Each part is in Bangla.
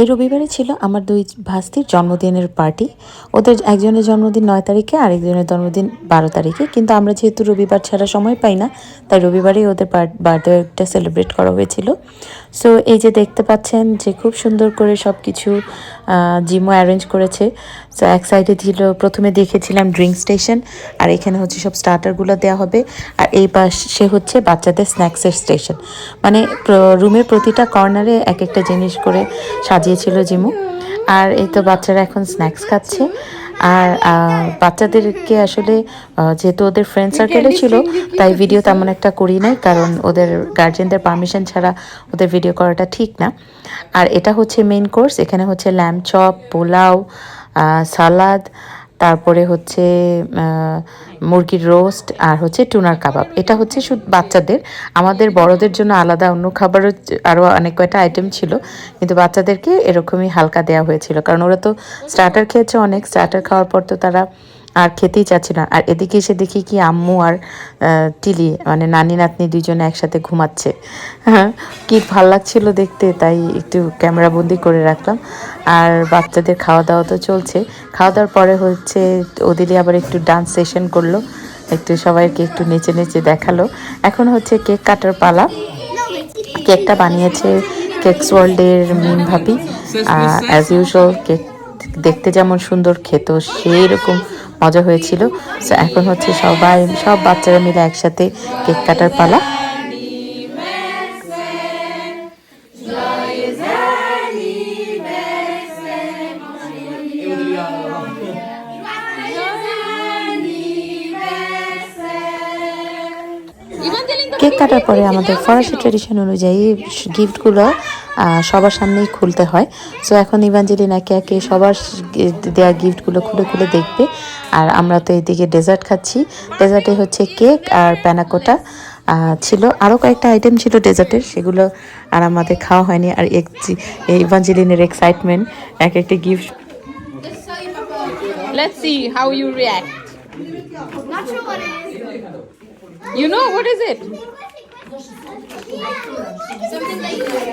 এই রবিবারে ছিল আমার দুই ভাস্তির জন্মদিনের পার্টি। ওদের একজনের জন্মদিন নয় তারিখে, আরেকজনের জন্মদিন বারো তারিখে। কিন্তু আমরা যেহেতু রবিবার ছাড়া সময় পাই না, তাই রবিবারেই ওদের বার্থডেটা সেলিব্রেট করা হয়েছিল। সো এই যে দেখতে পাচ্ছেন যে খুব সুন্দর করে সব কিছু জিমও অ্যারেঞ্জ করেছে। সো এক সাইডে ছিল, প্রথমে দেখেছিলাম ড্রিঙ্ক স্টেশন, আর এখানে হচ্ছে সব স্টার্টারগুলো দেওয়া হবে। আর এই পাশে হচ্ছে বাচ্চাদের স্ন্যাক্সের স্টেশন। মানে রুমের প্রতিটা কর্নারে এক একটা জিনিস করে সাজিয়েছিল জিমু। আর এই তো বাচ্চারা এখন স্ন্যাক্স খাচ্ছে। আর বাচ্চাদেরকে আসলে যেহেতু ওদের ফ্রেন্ড সার্কেলে ছিল তাই ভিডিও তেমন একটা করি নাই কারণ ওদের গার্জেনদের পারমিশন ছাড়া ওদের ভিডিও করাটা ঠিক না। আর এটা হচ্ছে মেন কোর্স এখানে হচ্ছে ল্যাম্প চপ পোলাও সালাদ তারপরে হচ্ছে মুরগির রোস্ট আর হচ্ছে টুনার কাবাব। এটা হচ্ছে শুধু বাচ্চাদের। আমাদের বড়দের জন্য আলাদা অন্য খাবারও আরও অনেক কয়টা আইটেম ছিল, কিন্তু বাচ্চাদেরকে এরকমই হালকা দেওয়া হয়েছিল। কারণ ওরা তো স্টার্টার খেয়েছে অনেক। স্টার্টার খাওয়ার পর তো তারা আর খেতেই চাচ্ছে না। আর এদিকে এসে দেখি কি আম্মু আর টিলি মানে নানি, নাতনি দুইজনে একসাথে ঘুমাচ্ছে। হ্যাঁ কি ভালো লাগছিল দেখতে, তাই একটু ক্যামেরা বন্দি করে রাখলাম। আর বাচ্চাদের খাওয়া দাওয়া তো চলছে। খাওয়া দাওয়ার পরে হচ্ছে ওদেরই আবার একটু ডান্স সেশন করল। একটু সবাইকে একটু নেচে নেচে দেখাল। এখন হচ্ছে কেক কাটার পালা। কেকটা বানিয়েছে কেকস ওয়ার্ল্ডের মিম ভাবি। অ্যাজ ইউজুয়াল কেক দেখতে যেমন সুন্দর খেত সেই রকম মজা হয়েছিল। এখন হচ্ছে সবাই, সব বাচ্চারা মিলে একসাথে কেক কাটার পালা। কেক কাটার পরে আমাদের ফরাসি ট্রেডিশন অনুযায়ী গিফটগুলো সবার সামনেই খুলতে হয়। সো এখন ইভাঞ্জেলিন একে একে সবার দেওয়া গিফটগুলো খুলে খুলে দেখবে। আর আমরা তো এদিকে ডেজার্ট খাচ্ছি। ডেজার্টে হচ্ছে কেক আর প্যানাকোটা ছিল। আরও কয়েকটা আইটেম ছিল ডেজার্টের সেগুলো আর আমাদের খাওয়া হয়নি। আর এক- ইভাঞ্জেলিনের এক্সাইটমেন্ট এক একটা gift Let's see how you react. Not sure. what it is. You know what is it? Something like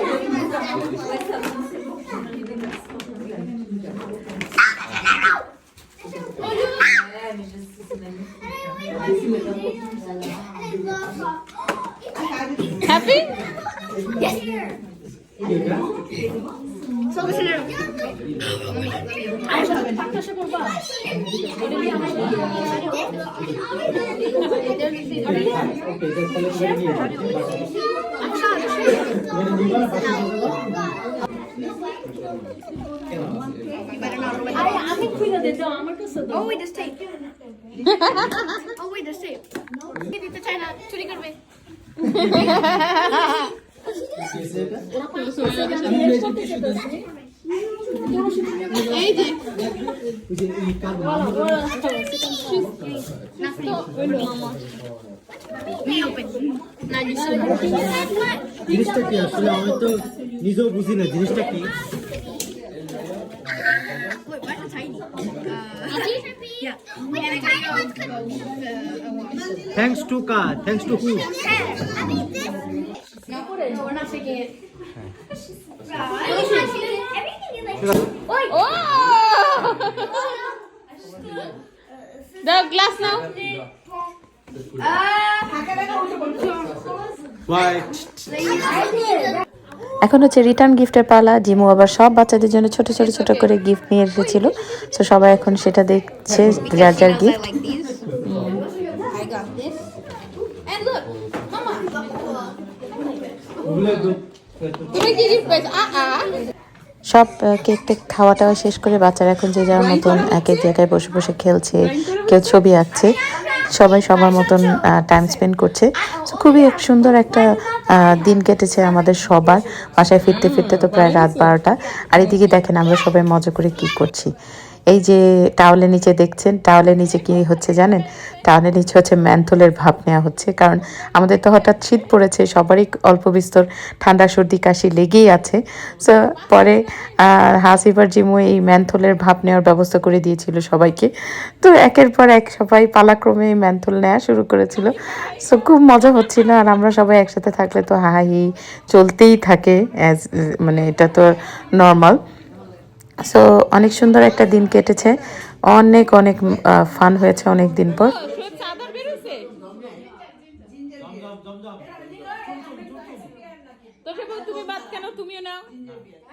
Happy? Oh wait, there's tape. oh wait, there's tape. দিতে চায় না চুরি করবে এই যে Me open. না নিশ্চয় জিনিসটা কি আসলে আমি তো নিজেও বুঝি না জিনিসটা কি Wait, why is it tiny? Uh, yeah. Thanks to car thanks to who. Oh! এখন হচ্ছে রিটার্ন গিফটের পালা জিমু আবার সব বাচ্চাদের জন্য ছোট ছোট ছোট করে গিফট নিয়ে এসেছিল তো সবাই এখন সেটা দেখছে যার যার গিফট সব কেক টেক খাওয়া টাওয়া শেষ করে বাচ্চারা এখন যে যার মতন এক এক জায়গায় বসে বসে খেলছে, কেউ ছবি আঁকছে, সবাই সবার মতন টাইম স্পেন্ড করছে। তো খুবই এক সুন্দর একটা দিন কেটেছে আমাদের সবার। বাসায় ফিরতে ফিরতে তো প্রায় রাত বারোটা। আর এদিকে দেখেন আমরা সবাই মজা করে কি করছি। এই যে টাওয়ালের নিচে দেখছেন, টাওয়ালের নিচে কি হচ্ছে জানেন? টাওয়ালের নিচে হচ্ছে ম্যান্থলের ভাব নেওয়া হচ্ছে। কারণ আমাদের তো হঠাৎ শীত পড়েছে, সবারই অল্প বিস্তর ঠান্ডা, সর্দি, কাশি লেগেই আছে। সো পরে হাসিবার জিমু এই ম্যান্থলের ভাব নেওয়ার ব্যবস্থা করে দিয়েছিল সবাইকে। তো একের পর এক সবাই পালাক্রমে ম্যান্থল নেওয়া শুরু করেছিল। সো খুব মজা হচ্ছিল আর আমরা সবাই একসাথে থাকলে তো হাহি চলতেই থাকে অ্যাজ মানে এটা তো নর্মাল সো অনেক সুন্দর একটা দিন কেটেছে। অনেক অনেক ফান হয়েছে অনেক দিন পর। তুমি বাদ কেন তুমিও নাও।